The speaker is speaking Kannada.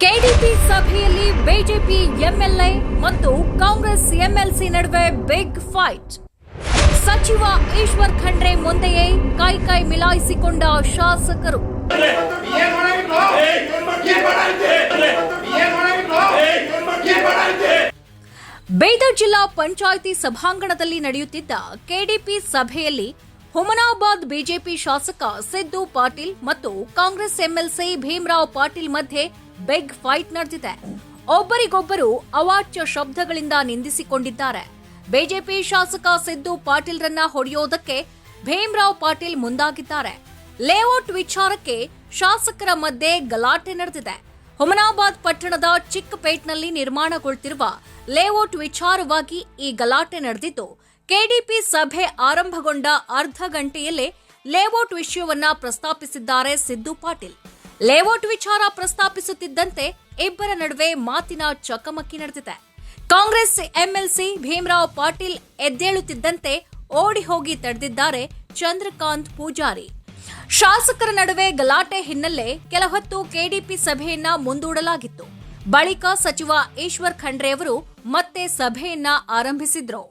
ಕೆಡಿಪಿ ಸಭೆಯಲ್ಲಿ ಬಿಜೆಪಿ ಎಂಎಲ್ಎ ಮತ್ತು ಕಾಂಗ್ರೆಸ್ ಎಂಎಲ್ಸಿ ನಡುವೆ ಬಿಗ್ ಫೈಟ್ ಸಚಿವ ಈಶ್ವರ್ ಖಂಡ್ರೆ ಮುಂದೆಯೇ ಕೈ ಕೈ ಮಿಲಾಯಿಸಿಕೊಂಡ ಶಾಸಕರು. ಬೀದರ್ ಜಿಲ್ಲಾ ಪಂಚಾಯಿತಿ ಸಭಾಂಗಣದಲ್ಲಿ ನಡೆಯುತ್ತಿದ್ದ ಕೆಡಿಪಿ ಸಭೆಯಲ್ಲಿ ಹುಮನಾಬಾದ್ ಬಿಜೆಪಿ ಶಾಸಕ ಸಿದ್ದು ಪಾಟೀಲ್ ಮತ್ತು ಕಾಂಗ್ರೆಸ್ ಎಂಎಲ್ಸಿ ಭೀಮರಾವ್ ಪಾಟೀಲ್ ಮಧ್ಯೆ ಬಿಗ್ ಫೈಟ್ ನಡೆದಿದೆ. ಒಬ್ಬರಿಗೊಬ್ಬರು ಅವಾಚ್ಯ ಶಬ್ದಗಳಿಂದ ನಿಂದಿಸಿಕೊಂಡಿದ್ದಾರೆ. ಬಿಜೆಪಿ ಶಾಸಕ ಸಿದ್ದು ಪಾಟೀಲ್ರನ್ನ ಹೊಡೆಯೋದಕ್ಕೆ ಭೀಮರಾವ್ ಪಾಟೀಲ್ ಮುಂದಾಗಿದ್ದಾರೆ. ಲೇಔಟ್ ವಿಚಾರಕ್ಕೆ ಶಾಸಕರ ಮಧ್ಯೆ ಗಲಾಟೆ ನಡೆದಿದೆ. ಹುಮನಾಬಾದ್ ಪಟ್ಟಣದ ಚಿಕ್ಕಪೇಟ್ನಲ್ಲಿ ನಿರ್ಮಾಣಗೊಳ್ತಿರುವ ಲೇಔಟ್ ವಿಚಾರವಾಗಿ ಈ ಗಲಾಟೆ ನಡೆದಿದ್ದು, ಕೆಡಿಪಿ ಸಭೆ ಆರಂಭಗೊಂಡ ಅರ್ಧ ಗಂಟೆಯಲ್ಲೇ ಲೇಔಟ್ ವಿಷಯವನ್ನ ಪ್ರಸ್ತಾಪಿಸಿದ್ದಾರೆ ಸಿದ್ದು ಪಾಟೀಲ್. ಲೇಔಟ್ ವಿಚಾರ ಪ್ರಸ್ತಾಪಿಸುತ್ತಿದ್ದಂತೆ ಇಬ್ಬರ ನಡುವೆ ಮಾತಿನ ಚಕಮಕಿ ನಡೆದಿದೆ. ಕಾಂಗ್ರೆಸ್ ಎಂಎಲ್ಸಿ ಭೀಮರಾವ್ ಪಾಟೀಲ್ ಎದ್ದೇಳುತ್ತಿದ್ದಂತೆ ಓಡಿ ಹೋಗಿ ತಡೆದಿದ್ದಾರೆ ಚಂದ್ರಕಾಂತ್ ಪೂಜಾರಿ. ಶಾಸಕರ ನಡುವೆ ಗಲಾಟೆ ಹಿನ್ನೆಲೆ ಕೆಲ ಹೊತ್ತು ಕೆಡಿಪಿ ಸಭೆಯನ್ನ ಮುಂದೂಡಲಾಗಿತ್ತು. ಬಳಿಕ ಸಚಿವ ಈಶ್ವರ್ ಖಂಡ್ರೆ ಅವರು ಮತ್ತೆ ಸಭೆಯನ್ನ ಆರಂಭಿಸಿದ್ರು.